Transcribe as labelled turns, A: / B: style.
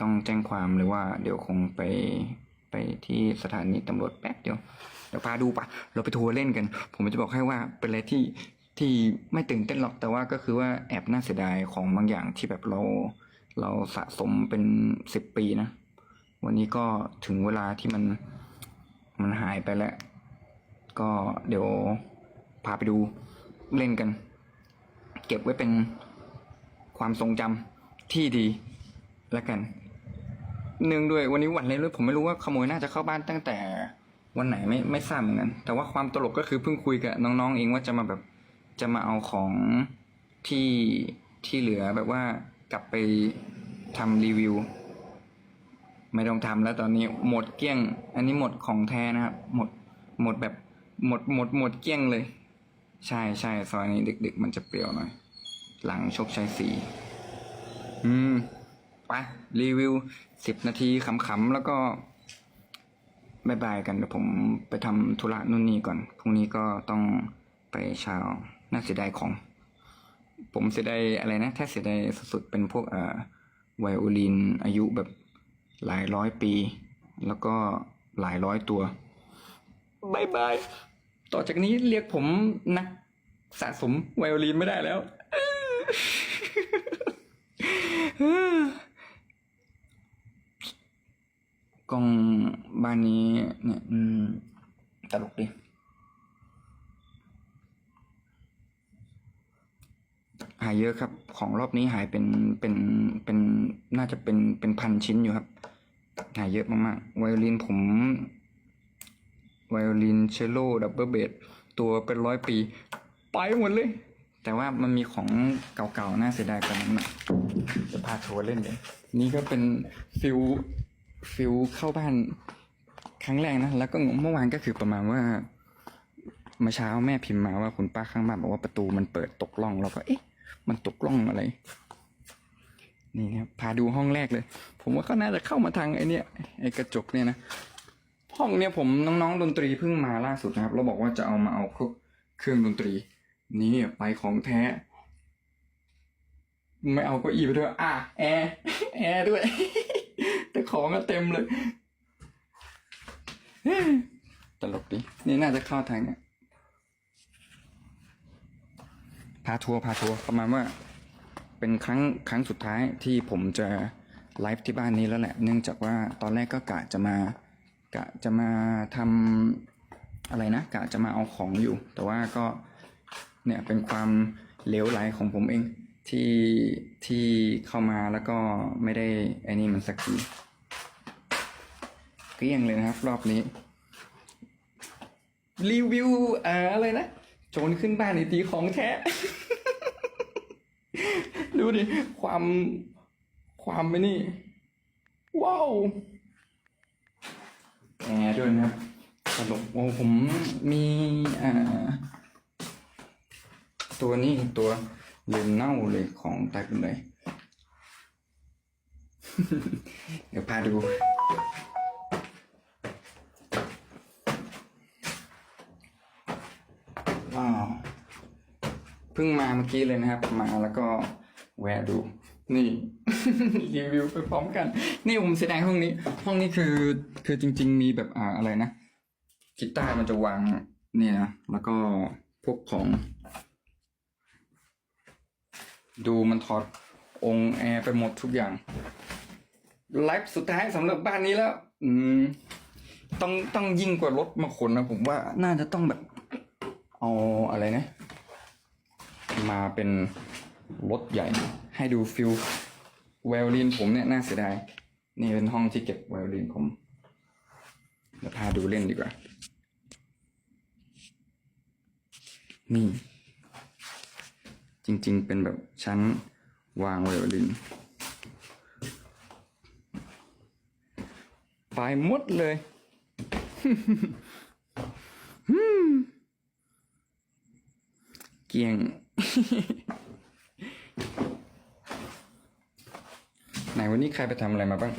A: ต้องแจ้งความหรือว่าเดี๋ยวคงไปไปที่สถานีตำรวจแป๊บเดียวเดี๋ยวพาดูปะเราไปทัวร์เล่นกัน ผมจะบอกให้ว่าเป็นอะไรที่ที่ไม่ตื่นเต้นหรอกแต่ว่าก็คือว่าแอบน่าเสียดายของบางอย่างที่แบบเราเราสะสมเป็นสิบปีนะ วันนี้ก็ถึงเวลาที่มันมันหายไปแล้ว ก็เดี๋ยวพาไปดูเล่นกัน เก็บไว้เป็นความทรงจำที่ดี แล้วกันเนื่องด้วยวันนี้วันอะไรเลยผมไม่รู้ว่าขโมยน่าจะเข้าบ้านตั้งแต่วันไหนไม่ไม่ทราบเหมือนกัน แต่ว่าความตลกก็คือเพิ่งคุยกับน้องๆเองว่าจะมาแบบจะมาเอาของที่ที่เหลือแบบว่ากลับไปทำรีวิว ไม่ต้องทำแล้วตอนนี้หมดเกลี้ยง อันนี้หมดของแท้นะครับ หมดหมดแบบหมดหมดหมดเกลี้ยงเลย ใช่ใช่ซอยนี้ดึกๆมันจะเปรี้ยวหน่อย หลังโชคชัยสีอืม ไปรีวิวสิบนาทีขำๆแล้วก็บายบายกันเดี๋ยวผมไปทำธุระนู่นนี่ก่อน พรุ่งนี้ก็ต้องไปช้าน่าเสียดายของ ผมเสียดายอะไรนะ ถ้าเสียดายสุดๆเป็นพวกเอ่อไวโอลินอายุแบบหลายร้อยปี แล้วก็หลายร้อยตัวบายบาย ต่อจากนี้เรียกผมนักสะสมไวโอลินไม่ได้แล้ว กล้องบ้านนี้เนี่ยตลกดิหายเยอะครับ ของรอบนี้หายเป็นเป็นเป็นน่าจะเป็นเป็นพันชิ้นอยู่ครับ หายเยอะมากๆไวโอลินผมไวโอลินเชลโลดับเบิลเบสตัวเป็นร้อยปี ไปหมดเลย แต่ว่ามันมีของเก่าๆ น่าเสียดายกว่านั้นหน่อยจะพาทัวร์เล่นเลยนี่ก็เป็นฟิล ฟิลเข้าบ้านครั้งแรกนะแล้วก็เมื่อวานก็คือประมาณว่าเมื่อเช้าแม่พิมพ์มาว่าคุณป้าข้างบ้านบอกว่าประตูมันเปิดตกล่องเราก็เอ๊ะ มันตกล่องอะไร นี่ครับพาดูห้องแรกเลย ผมว่าเขาน่าจะเข้ามาทางไอเนี้ยไอ้กระจกเนี่ยนะห้องเนี้ยผมน้องๆดนตรีเพิ่งมาล่าสุดนะครับแล้วบอกว่าจะเอามาเอาพวกเครื่องดนตรี นี่ไปของแท้ ไม่เอาเก็อีไปด้วยอะแอร์แอร์ด้วย ของก็เต็มเลยตลกดิ นี่น่าจะเข้าทางเนี้ยพาทัวร์พาทัวร์ประมาณว่า เป็นครั้งครั้งสุดท้ายที่ผมจะไลฟ์ที่บ้านนี้แล้วแหละ เนื่องจากว่าตอนแรกก็กะจะมากะจะมาทำอะไรนะกะจะมาเอาของอยู่ แต่ว่าก็เนี่ยเป็นความเลวไหลของผมเองที่ที่เข้ามาแล้วก็ไม่ได้ไอ้นี่มันสักที เกลี้ยงเลยนะครับ รอบนี้ รีวิวอ่ออะไรนะโจรขึ้นบ้านในตีของแท้ ดูดิ ความความไม่นี่ ว้าวแอร์ด้วยนะครับตลกโอ้ผมมีอ่า ตัวนี้ตัวลืมเน่าเลยของตายเป็นเลย เดี๋ยวพาดู เพิ่งมาเมื่อกี้เลยนะครับ มาแล้วก็แวะดู นี่ รีวิวไปพร้อมกัน นี่ผมเสียดายห้องนี้ ห้องนี้คือคือจริง ๆ มีแบบอ่าอะไรนะกีตาร์มันจะวางเนี่ยนะแล้วก็พวกของ ดูมันถอดองค์แอร์ไปหมดทุกอย่างไลฟ์สุดท้ายสำหรับบ้านนี้แล้ว อืม ต้องต้องยิ่งกว่ารถมาขนนะผมว่าน่าจะต้องแบบ เอาอะไรนะ มาเป็นรถใหญ่ ให้ดูฟิลไวโอลินผมเนี่ยน่าเสียดาย นี่เป็นห้องที่เก็บไวโอลินผมเดี๋ยวพาดูเล่นดีกว่า นี่ จริงๆเป็นแบบชั้นวางไวโอลินไปหมดเลย กลียง ไหนวันนี้ใครไปทำอะไรมาบ้าง